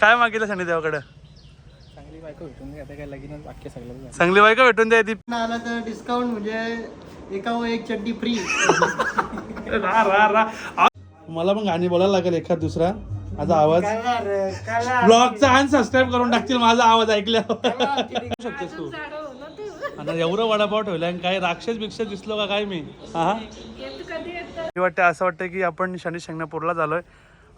काय मागितलं शनी देवाकडे? चांगली बायको भेटून आता काय लगीनच बाकी सगळं चांगली बायका भेटून द्या ती. आला तर डिस्काउंट म्हणजे एकावर एक चड्डी फ्री रा रा रा. आ- मला पण गाणी बोलायला लागेल एखाद दुसरा. माझा आवाज. ब्लॉगचा आणि सबस्क्राईब करून टाकतील माझा आवाज ऐकल्यावर. शकतेस तू. आता एवढं वडापाव ठेवला आणि काय राक्षस बिक्षस दिसलो का काय मी? हा वाटतं असं वाटतं की आपण शनी शिंगणापूरला झालोय.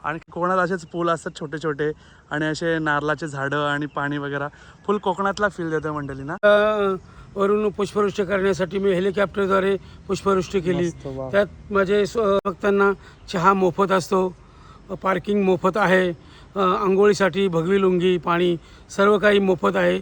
आणि कोकणात असेच पूल असतात छोटे छोटे आणि असे नारळाचे झाडं आणि पाणी वगैरे. फुल कोकणातला फील देतं मंडळी ना? वरून पुष्पवृष्टी करण्यासाठी मी हेलिकॉप्टरद्वारे पुष्पवृष्टी केली. त्यात माझे भक्तांना चहा मोफत असतो पार्किंग मोफत आहे आंघोळीसाठी भगवी लुंगी पाणी सर्व काही मोफत आहे.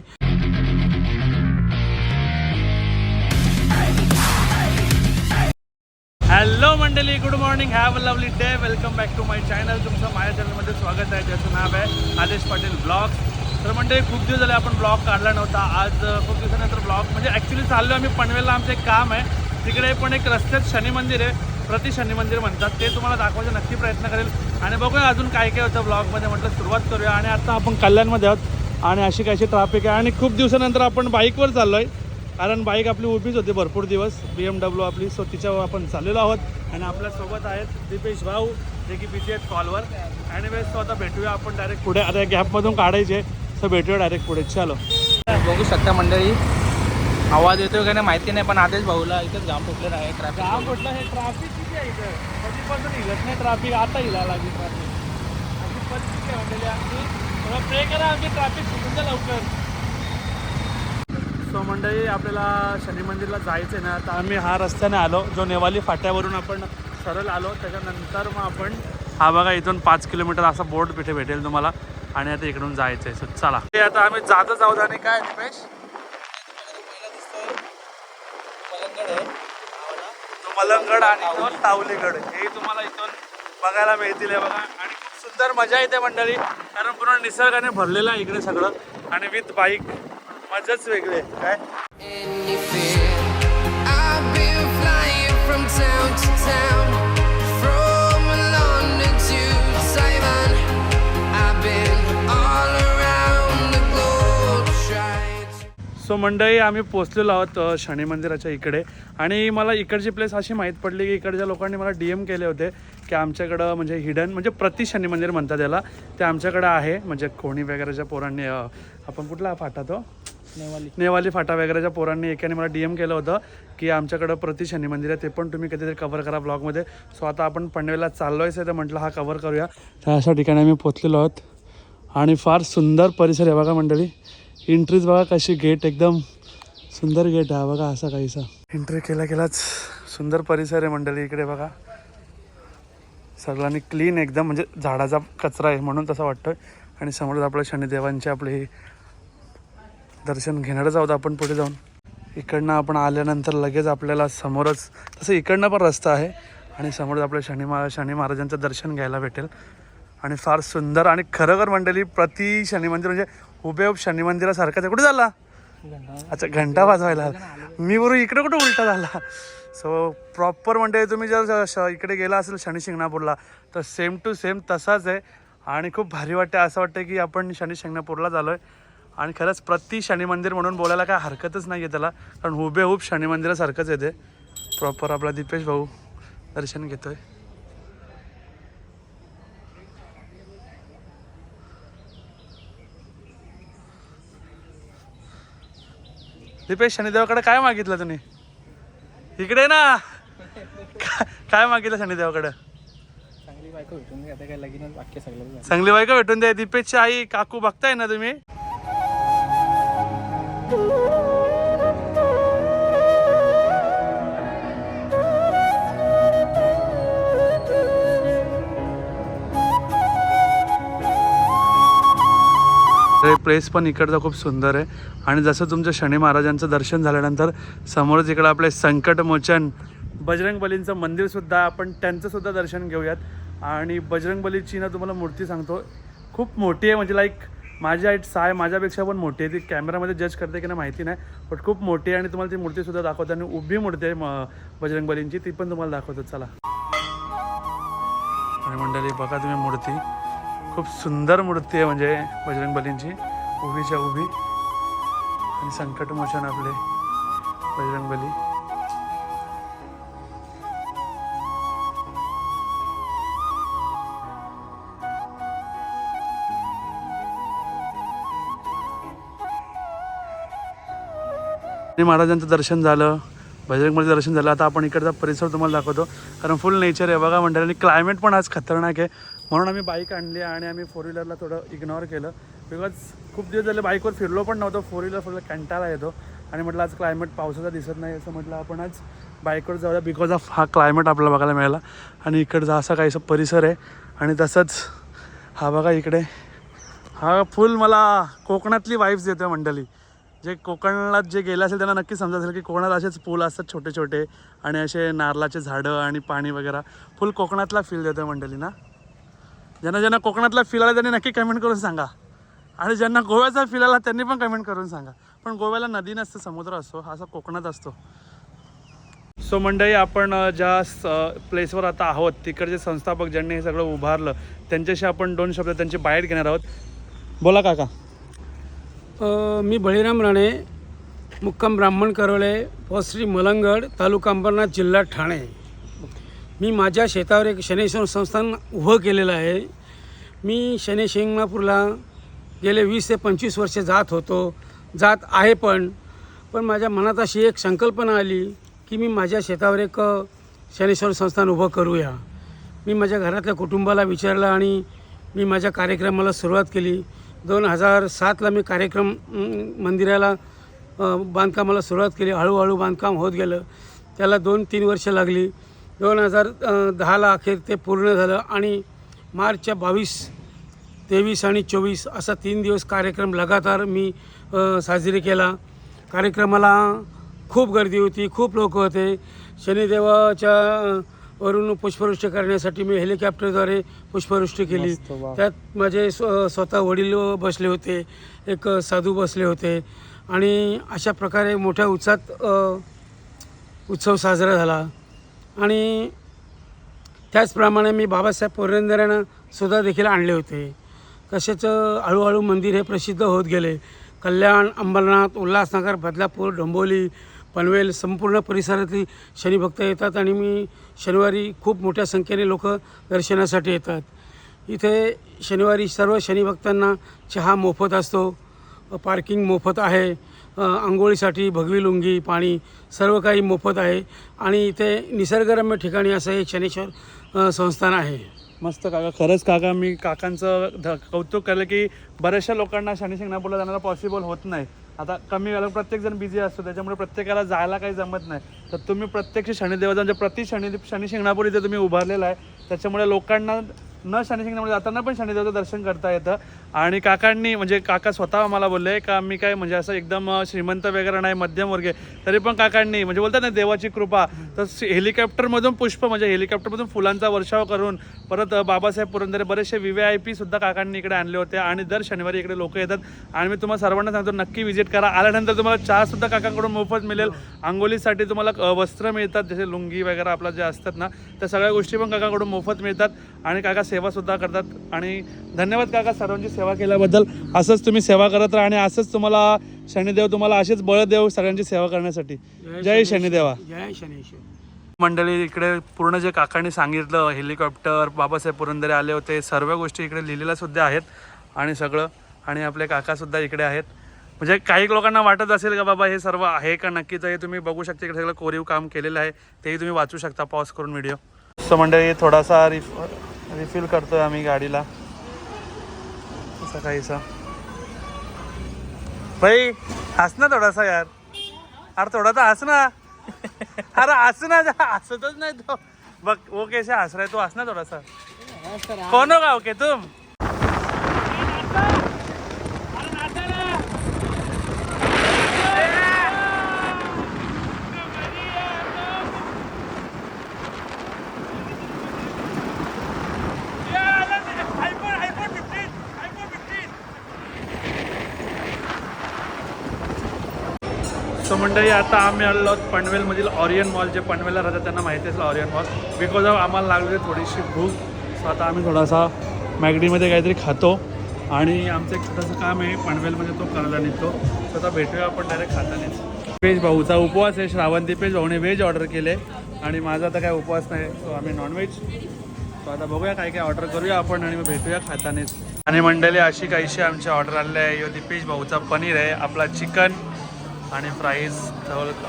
हॅलो मंडळी good morning have a lovely day welcome back to my channel तुमचं माझ्या चॅनलमध्ये स्वागत आहे. ज्याचं नाव आहे आदेश पाटील ब्लॉग तर म्हणजे खूप दिवस झाले आपण ब्लॉग काढला नव्हता. आज खूप दिवसानंतर ब्लॉग म्हणजे ॲक्च्युली चाललो आम्ही पनवेलला. आमचं एक काम आहे. तिकडे पण एक रस्त्यात शनी मंदिर आहे. प्रति शनी मंदिर म्हणतात. ते तुम्हाला दाखवायचा नक्की प्रयत्न करेल. आणि बघूया अजून काय काय होतं ब्लॉगमध्ये. म्हटलं सुरुवात करूया. आणि आता आपण कल्याणमध्ये आहोत. आणि अशी कशी ट्रॅफिक आहे. आणि खूप दिवसानंतर आपण बाईकवर चाललो आहे कारण बाईक आपली उभीच होती भरपूर दिवस. बी एम डब्ल्यू आपली सो तिच्यावर आपण चाललेलो आहोत. आणि आपल्यासोबत आहेत दीपेश भाऊ जे की बिझी आहेत कॉलवर आणि वेळेस तो आता भेटूया आपण डायरेक्ट पुढे. आता गॅपमधून काढायचे. सो भेटूया डायरेक्ट पुढे. चलो. बघू शकता मंडळी. आवाज येतोय का नाही माहिती नाही पण आदेश भाऊला इथं जाम फुटलेलं आहे ट्रॅफिक म्हटलं हे ट्रॅफिक किती आहे इथं? कधीपासून हिलत नाही ट्रॅफिक आता हिला लागली ट्रॅफिक अशी परिस्थिती आहे म्हणलेली आमची. थोडं प्रे करा आमची ट्रॅफिक सुटून द्या लवकर. सो मंडळी आपल्याला शनी मंदिरला जायचं आहे ना तर आम्ही हा रस्त्याने आलो जो नेवाली फाट्यावरून आपण सरळ आलो. त्याच्यानंतर मग आपण हा बघा इथून पाच किलोमीटर असा बोर्ड पिठे भेटेल तुम्हाला. आणि आता इकडून जायचं आहे सो चला. ते आता आम्ही जातच आहोत आणि काय दिपेश मलंगड आणि दोन तावलीगड. हे तुम्हाला इथून बघायला मिळतील बघा. आणि खूप सुंदर मजा येते मंडळी. कारण पूर्ण निसर्गाने भरलेलं आहे इकडे सगळं. आणि विथ बाईक. मजाच वेगळी आहे. काय. सो मंडळी आम्ही पोचलेलो आहोत शनी मंदिराच्या इकडे. आणि मला इकडची प्लेस अशी माहीत पडली की इकडच्या लोकांनी मला डी एम केले होते की आमच्याकडं म्हणजे हिडन म्हणजे प्रति शनी मंदिर म्हणतात त्याला ते आमच्याकडं आहे. म्हणजे कोणी वगैरेच्या पोरांनी आपण कुठला फाटा तो? नेवाली. नेवाली फाटा वगैरेच्या पोरांनी एकाने मला डी एम केलं होतं की आमच्याकडं प्रति शनी मंदिर आहे ते पण तुम्ही कधीतरी कवर करा ब्लॉगमध्ये सो आता आपण पनवेलला चाललो आहे तर म्हटलं हा कवर करूया. तर अशा ठिकाणी आम्ही पोचलेलो आहोत. आणि फार सुंदर परिसर आहे बघा मंडळी. एंट्रीज बघा कशी गेट एकदम सुंदर गेट आहे. बघा असा काहीसा. एंट्री केला केलाच सुंदर परिसर आहे मंडळी इकडे बघा. सगळ्यांनी क्लीन एकदम म्हणजे झाडाचा कचरा आहे म्हणून तसं वाटतं आणि समोरच आपल्या शनिदेवांची आपली दर्शन घेणारच आहोत आपण पुढे जाऊन. इकडनं आपण आल्यानंतर लगेच आपल्याला समोरच तसं इकडनं पण रस्ता आहे. आणि समोरच आपल्या शनी महा शनी महाराजांचं दर्शन घ्यायला भेटेल. आणि फार सुंदर आणि खरोखर मंडळी प्रति शनी मंदिर म्हणजे हुबेहूब शनी मंदिरासारखंच आहे. कुठे झाला? अच्छा घंटा वाजवायला आला. मी बरोबर इकडे कुठं उलटा झाला? सो प्रॉपर म्हणजे तुम्ही जर श- इकडे गेला असेल शनी शिंगणापूरला तर सेम टू सेम तसाच आहे. आणि खूप भारी वाटते असं वाटतं की आपण शनी शिंगणापूरला झालो आहे आणि खरंच प्रति शनी मंदिर म्हणून बोलायला काय हरकतच नाही आहे त्याला. कारण हुबेहूब शनी मंदिरासारखंच आहे ते. प्रॉपर आपला दीपेश भाऊ दर्शन घेतोय. दीपेश शनिदेवाकडे काय मागितलं तुम्ही? इकडे ना. काय- मागितलं शनिदेवाकडे? चांगली बायको भेटून चांगली बायका भेटून द्या दीपेशची आई काकू बघताय ना तुम्ही? प्लेस पण इकडचं खूप सुंदर आहे. आणि जसं तुमचं शनी महाराजांचं दर्शन झाल्यानंतर समोरच इकडं आपले संकटमोचन बजरंगबलींचं मंदिरसुद्धा आपण त्यांचंसुद्धा दर्शन घेऊयात. आणि बजरंगबलीची ना तुम्हाला मूर्ती सांगतो. खूप मोठी आहे म्हणजे लाईक माझी हाईट साय माझ्यापेक्षा पण मोठी आहे. ती कॅमेरामध्ये जज करते की नाही माहिती नाही बट खूप मोठी आहे आणि तुम्हाला ती मूर्तीसुद्धा दाखवते. आणि उभी मूर्ती आहे म- बजरंगबलींची ती पण तुम्हाला दाखवतो. चला. आणि मंडळी बघा तुम्ही मूर्ती. खूप सुंदर मूर्ती आहे म्हणजे बजरंगबलींची उभीच्या उभी आणि संकटमोचन आपले बजरंगबली. आणि महाराजांचं दर्शन झालं बजरंगबलीचं दर्शन झालं. आता आपण इकडचा परिसर तुम्हाला दाखवतो. कारण फुल नेचर आहे बघा मंडळ. आणि क्लायमेट पण आज खतरनाक आहे. म्हणून आम्ही बाईक आणली आणि आम्ही फोर व्हीलरला थोडं इग्नोर केलं. बिकॉज खूप दिवस झाले बाईकवर फिरलो पण नव्हतो. फोर व्हीलर फक्त कंटाळा येतो. आणि म्हटलं आज क्लायमेट पावसाचा दिसत नाही असं म्हटलं आपण आज बाईकवर जाऊया बिकॉज ऑफ हा क्लायमेट आपल्याला बघायला मिळाला. आणि इकडचा असा काहीसा परिसर आहे. आणि तसंच हा बघा इकडे. हा फुल मला कोकणातली वाईफ्स देतोय मंडळी. जे कोकणात जे गेलं असेल त्यांना नक्की समजा असेल की कोकणात असेच पूल असतात छोटे छोटे आणि असे नारळाचे झाडं आणि पाणी वगैरे. फुल कोकणातला फील देतोय मंडळी ना. ज्यांना ज्यांना कोकणातला फील आला त्यांनी नक्की कमेंट करून सांगा. आणि ज्यांना गोव्याचा फील आला त्यांनी पण कमेंट करून सांगा. पण गोव्याला नदी नसते समुद्र असतो. हा असा कोकणात असतो. सो मंडळी आपण ज्या स- प्लेसवर आता आहोत तिकडचे संस्थापक ज्यांनी हे सगळं उभारलं त्यांच्याशी आपण दोन शब्द त्यांची बाहेर घेणार आहोत. बोला काका. अ, मी बळीराम राणे मुक्काम ब्राह्मण करवले पोस्ट्री मलंगड तालुका अंबरनाथ जिल्हा ठाणे. मी माझ्या शेतावर एक शनेश्वर संस्थान उभं केलेलं आहे. मी शनिशिंगणापूरला गेले वीस ते पंचवीस वर्ष जात होतो. जात आहे पण पण माझ्या मनात अशी एक संकल्पना आली की मी माझ्या शेतावर एक शनेश्वर संस्थान उभं करूया. मी माझ्या घरातल्या कुटुंबाला विचारलं आणि मी माझ्या कार्यक्रमाला सुरुवात केली. दोन हजार सातला मी कार्यक्रम मंदिराला बांधकामाला सुरुवात केली. हळूहळू बांधकाम होत गेलं. त्याला दोन तीन वर्ष लागली. दोन हजार दहाला अखेर ते पूर्ण झालं आणि मार्चच्या बावीस तेवीस आणि चोवीस असा तीन दिवस कार्यक्रम लगातार मी साजरी केला. कार्यक्रमाला खूप गर्दी होती खूप लोक होते. शनिदेवाच्या वरून पुष्पवृष्टी करण्यासाठी मी हेलिकॉप्टरद्वारे पुष्पवृष्टी केली. त्यात माझे स्व स्वतः वडील बसले होते एक साधू बसले होते. आणि अशा प्रकारे मोठ्या उत्साहात उत्सव साजरा झाला. आणि त्याचप्रमाणे मी बाबासाहेब पुरंदरांना सुद्धा देखील आणले होते. तसेच हळूहळू मंदिर हे प्रसिद्ध होत गेले. कल्याण अंबरनाथ उल्हासनगर बदलापूर डोंबोली पनवेल संपूर्ण परिसरातली शनिभक्त येतात आणि मी शनिवारी खूप मोठ्या संख्येने लोक दर्शनासाठी येतात. इथे शनिवारी सर्व शनिभक्तांना चहा मोफत असतो पार्किंग मोफत आहे आंघोळीसाठी भगवी लुंगी पाणी सर्व काही मोफत आहे. आणि इथे निसर्गरम्य ठिकाणी असं एक शनेश्वर संस्थान आहे. मस्त काका खरंच काका मी काकांचं ध कौतुक केलं की बऱ्याचशा लोकांना शनी शिंगणापूरला जाण्याला पॉसिबल होत नाही. आता कमी वेळेला प्रत्येकजण बिझी असतो त्याच्यामुळे प्रत्येकाला जायला काही जमत नाही. तर तुम्ही प्रत्यक्ष शनिदेवाचा म्हणजे प्रति शनी शनी शिंगणापूर इथे तुम्ही उभारलेला आहे त्याच्यामुळे लोकांना न शनिशिंगणामध्ये जाताना पण शनिदेवाचं दर्शन करता येतं. आणि काकांनी म्हणजे काका स्वतः मला बोलले का मी काय म्हणजे असं एकदम श्रीमंत वगैरे नाही मध्यमवर्गीय तरी पण काकांनी म्हणजे बोलतात ना देवाची कृपा. तर हेलिकॉप्टरमधून पुष्प म्हणजे हेलिकॉप्टरमधून फुलांचा वर्षाव करून परत बाबासाहेब पुरंदरे बरेचसे व्ही व्ही आय पी सुद्धा काकांनी इकडे आणले होते. आणि दर शनिवारी इकडे लोक येतात. आणि मी तुम्हाला सर्वांना सांगतो नक्की व्हिजिट करा. आल्यानंतर तुम्हाला चहा सुद्धा काकांकडून मोफत मिळेल. आंघोळीसाठी तुम्हाला वस्त्र मिळतात जसे लुंगी वगैरे आपलं जे असतात ना त्या सगळ्या गोष्टी पण काकाकडून मोफत मिळतात. आणि काका सेवा सुद्धा करतात. आणि धन्यवाद काका सर्वांची सेवा केल्याबद्दल. असंच तुम्ही सेवा करत राहा आणि असंच तुम्हाला शनिदेव तुम्हाला असेच बळ देव सगळ्यांची सेवा करण्यासाठी. जय शनिदेवा. जय शनेश्वर मंडळी इकडे पूर्ण जे काकांनी सांगितलं हेलिकॉप्टर बाबासाहेब पुरंदरे आले होते सर्व गोष्टी इकडे लिहिलेल्या सुद्धा आहेत. आणि सगळं. आणि आपले काकासुद्धा इकडे आहेत. म्हणजे काही लोकांना वाटत असेल का बाबा हे सर्व आहे का नक्कीच हे तुम्ही बघू शकता इकडे सगळं कोरीव काम केलेलं आहे. तेही तुम्ही वाचू शकता पॉज करून व्हिडिओ सो मंडळी थोडासा रिफ रिफिल करतोय आम्ही गाडीला. काहीसा. भाई हस ना थोडासा यार. अरे थोडा तर हस ना. अरे हस ना हसतच नाही तो. बघ वो कैसे हस रहा है तू हस ना थोड़ा सा कौन होगा ओके तुम? सो मंडळी आता आम्ही आलो आहोत पनवेलमधील ऑरियन मॉल जे पनवेलला राहतात त्यांना माहिती असेल ऑरियन मॉल बिकॉज ऑफ आम्हाला लागलेली थोडीशी भूक सो आता आम्ही थोडासा मॅगडीमध्ये काहीतरी खातो. आणि आमचं एक छोटंसं काम आहे पनवेलमध्ये तो करायला निघतो. सो आता भेटूया आपण डायरेक्ट खातानेच पेज भाऊचा उपवास आहे श्रावंती पेज भाऊने व्हेज ऑर्डर केले. आणि माझा आता काय उपवास नाही सो आम्ही नॉनव्हेज सो आता बघूया काय काय ऑर्डर करूया आपण आणि मग भेटूया खातानेच. आणि मंडळी अशी काहीशी आमची ऑर्डर आलेली आहे. यो दीपेश भाऊचा पनीर आहे आपला चिकन आणि प्राईस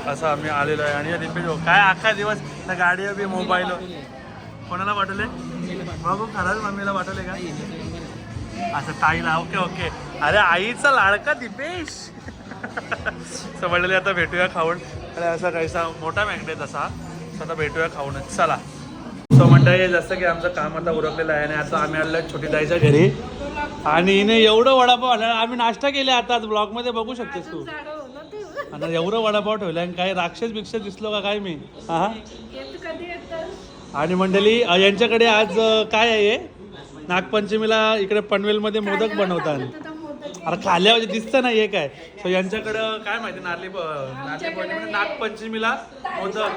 असं आम्ही आलेलो आहे. आणि रिपीट दिपेश काय अख्खा दिवस त्या गाडी बी मोबाईल कोणाला पाठवले? बघू खरंच मम्मीला पाठवले का? असं ताईला ओके ओके अरे आईचा लाडका दिपेश. समजले आता भेटूया खाऊन. अरे असा काहीसा मोठा मॅग्नेट असा आता भेटूया खाऊनच चला. सो मंडळी जसं की आमचं काम आता उरकलेलं आहे आणि आता आम्ही आलो छोटी ताईच्या घरी. आणि हिने एवढं वडापाव आला आम्ही नाश्ता केला आता. ब्लॉगमध्ये बघू शकतेस तू. आता एवढं वडापाव ठेवलं आणि काही राक्षस बिक्षस दिसलो का काय मी? हा? आणि मंडळी यांच्याकडे आज काय आहे नागपंचमीला इकडे पनवेलमध्ये मोदक बनवतात. अरे खाल्यावर दिसतं ना हे काय? सो यांच्याकडं काय माहिती नारली नागपंचमीला मोदक.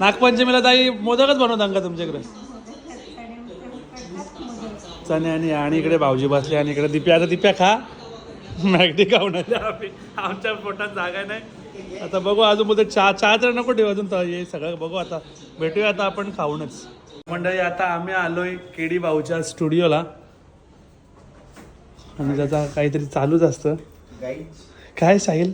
नागपंचमीला ताई मोदकच बनवतात का तुमच्याकडे? चणे आणि आणि इकडे भाऊजी बसले आणि इकडे दिप्या आता दिप्या खा. मॅगडी खाऊन आमच्या पोटात जागा नाही. आता बघू अजून बोलतो चहा चहा तर नको ठेवू अजून हे सगळं बघू आता. भेटूया आता आपण खाऊनच. मंडळी आता आम्ही आलोय केडी भाऊच्या स्टुडिओला. आणि त्याचा काहीतरी चालूच असतं. काय साहिल?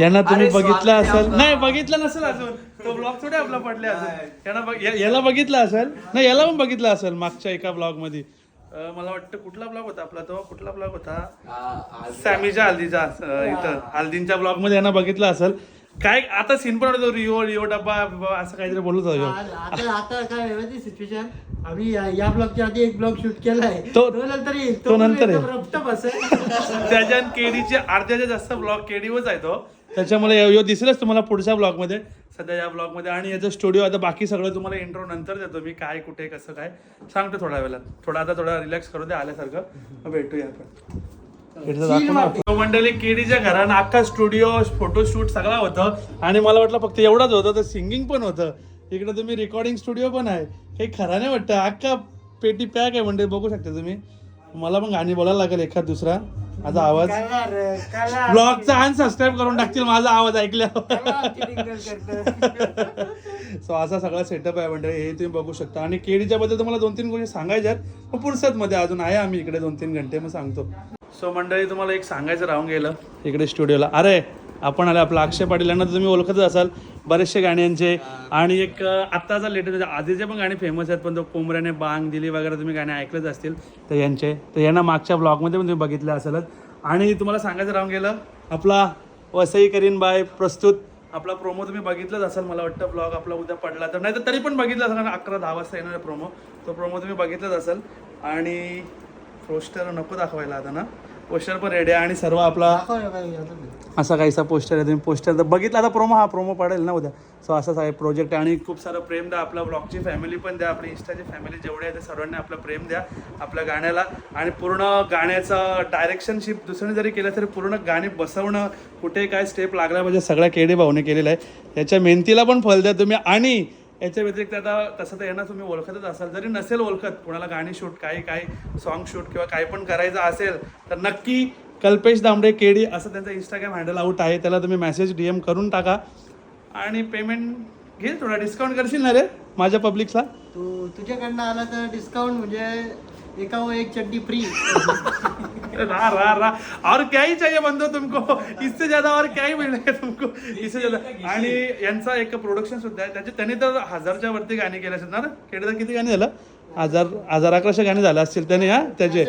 यांना तुम्ही बघितलं असेल? नाही बघितलं नसेल अजून. तो ब्लॉग थोडे आपला पडले असेल. यांना याला बघितलं असेल? नाही याला पण बघितलं असेल मागच्या एका ब्लॉगमध्ये. मला वाटतं कुठला ब्लॉग होता आपला तो? कुठला ब्लॉग होता? सॅमीच्या हल्दीचा इथं. हल्दींच्या ब्लॉगमध्ये यांना बघितलं असेल. काय आता सीन पण होतो रिओ रिओ डब्बा असं काहीतरी बोलत होतो आता आता काय सिच्युएशन आम्ही या- ब्लॉगच्या आधी एक ब्लॉग शूट केलाय. तो- नंतर तो नंतर त्याच्या केडीचे अर्ध्याच्या जास्त ब्लॉग केडीवरच आहे तो. त्याच्यामुळे यो- दिसेलच तुम्हाला पुढच्या ब्लॉगमध्ये सध्या या ब्लॉगमध्ये आणि याचा स्टुडिओ आता बाकी सगळं तुम्हाला इंट्रो नंतर देतो मी काय कुठे कसं काय. सांगतो थोड्या वेळात. थोडा आता थोडा रिलॅक्स करू दे आल्यासारखं. भेटूया आपण. मंडळी केडीच्या घरानं अख्खा स्टुडिओ फोटोशूट सगळा होतं. आणि मला वाटलं फक्त एवढंच होतं तर सिंगिंग पण होतं. इकडे तुम्ही रेकॉर्डिंग स्टुडिओ पण आहे. काही खरा नाही वाटतं. अख्खा पेटी पॅक आहे म्हणजे बघू शकता तुम्ही. मला पण गाणी बोलायला लागेल एखाद दुसरा. माझा आवाज? ब्लॉगचा अनसबस्क्राईब करून टाकतील माझा आवाज ऐकल्यावर. सो असा सगळा सेटअप आहे मंडळी हे तुम्ही बघू शकता. आणि केळीच्या बद्दल तुम्हाला दोन तीन गोष्टी सांगायच्या आहेत मग पुरसत मध्ये अजून आहे आम्ही इकडे दोन तीन घंटे मग सांगतो. सो मंडळी तुम्हाला एक सांगायचं राहून गेलं. इकडे स्टुडिओला अरे आपण आले आपला अक्षय पाटील यांना तुम्ही ओळखतच असाल. बरेचसे गाणे यांचे आणि एक आत्ताचा लेटेस्ट आधीचे पण गाणे फेमस आहेत पण तो कोंबऱ्याने बांग दिली वगैरे तुम्ही गाणे ऐकलेच असतील तर यांचे तर यांना मागच्या ब्लॉगमध्ये पण तुम्ही बघितले असेलच. आणि तुम्हाला सांगायचं राहून गेलं आपला वसई करीन बाय प्रस्तुत आपला प्रोमो तुम्ही बघितलंच असाल मला वाटतं ब्लॉग आपला उद्या पडला तर. नाही तर तरी पण बघितलं असेल कारण अकरा दहा वाजता येणार प्रोमो तो प्रोमो तुम्ही बघितलंच असेल. आणि पोस्टर नको दाखवायला आता ना. पोस्टर पण रेडी आहे आणि सर्व आपला असा काहीसा पोस्टर आहे. तुम्ही पोस्टर तर बघितला आता प्रोमो हा प्रोमो पडेल ना उद्या. सो असाच आहे प्रोजेक्ट आणि खूप सारं प्रेम द्या. आपल्या ब्लॉगची फॅमिली पण द्या. आपली इंस्टाची फॅमिली जेवढी आहे ते सर्वांनी आपलं प्रेम द्या. आपल्या गाण्याला. आणि पूर्ण गाण्याचं डायरेक्शनशिप दुसऱ्याने जरी केलं तरी पूर्ण गाणी बसवणं कुठे काय स्टेप लागला म्हणजे सगळ्या केडे भाऊने केलेलं आहे. त्याच्या मेहनतीला पण फल द्या तुम्ही. आणि याच्या व्यतिरिक्त आता तसं तर यांना तुम्ही ओळखतच असाल. जरी नसेल ओळखत कोणाला गाणी शूट काही काही सॉन्ग शूट किंवा काही पण करायचं असेल तर नक्की कल्पेश दामडे केडी असं त्यांचं इंस्टाग्राम हँडल आउट आहे. त्याला तुम्ही मेसेज डी एम करून टाका. आणि पेमेंट घेईल थोडा डिस्काउंट करशील ना रे? माझ्या पब्लिकला तू तुझ्याकडनं आला तर डिस्काउंट म्हणजे एका एक चड्डी फ्री रा रा रा. और क्या ही चाहिए बंदो तुमको? इससे ज्यादा और क्या ही मिळेल तुमको? इससे ज्यादा. आणि यांचा एक प्रोडक्शन सुद्धा आहे. त्याचे त्यांनी तर हजारच्या वरती गाणी केले असतात ना रे? केडे तर किती गाणी झालं? हजार हजार अकराशे गाणी झाले असतील त्याने हा? त्याचे.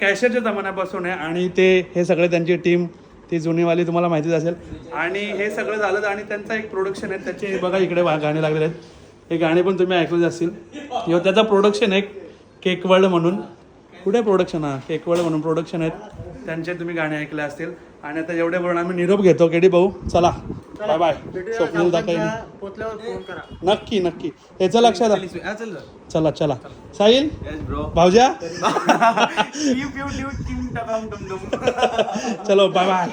कॅशरच्या जमान्यापासून. आहे. आणि ते हे सगळे त्यांची टीम ती जुनीवाली तुम्हाला माहितीच असेल. आणि हे सगळं झालं आणि त्यांचा एक प्रोडक्शन आहे. त्याचे बघा इकडे गाणे लागलेले आहेत. हे गाणे पण तुम्ही ऐकलेच असतील. किंवा त्याचा प्रोडक्शन आहे केक वर्ल्ड म्हणून. कुठे प्रोडक्शन हा? केक वर्ल्ड म्हणून प्रोडक्शन आहेत. त्यांचे तुम्ही गाणे ऐकले असतील. आणि आता एवढे बोलून आम्ही निरोप घेतो. केडी भाऊ चला. बाय बाय स्वप्नील करा. नक्की नक्की. याचं लक्षात. चला चला. साहिल? भाऊजा? चलो बाय बाय